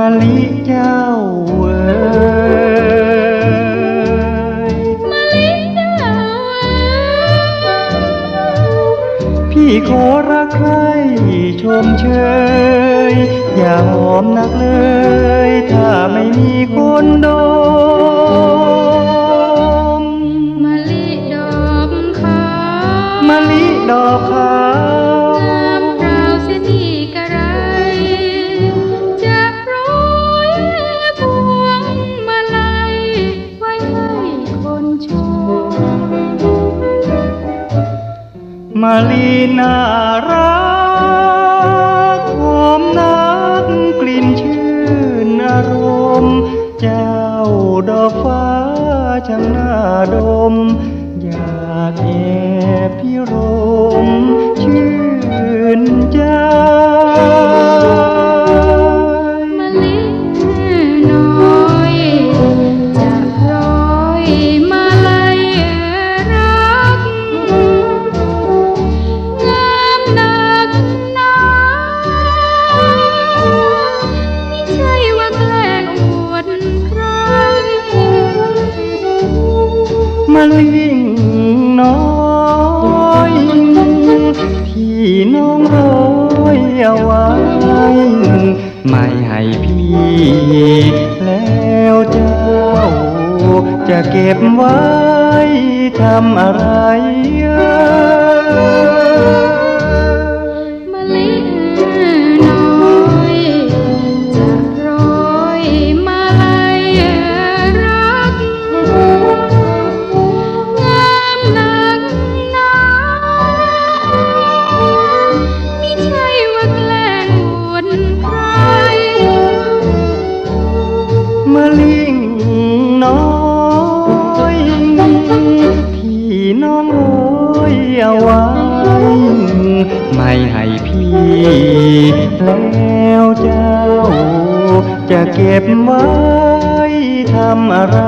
มะลิเจ้าเอ๋ยมะลิเจ้าเอ๋ยพี่ขอรักใครชมเชย อย่าหอมนักเลย ถ้าไม่มีคนดม มาลีน่ารักหอมนักกลิ่นชื่นอารมณ์ เจ้าดอกฟ้าช่างน่าดม อยากแอบพิร มะลิงน้อยที่น้องร้อยเอาไว้ ไม่ให้พี่แล้วเจ้า จะเก็บไว้ทำอะไร ไว้ไม่ให้พี่ แล้วเจ้า จะเก็บไว้ทำอะไร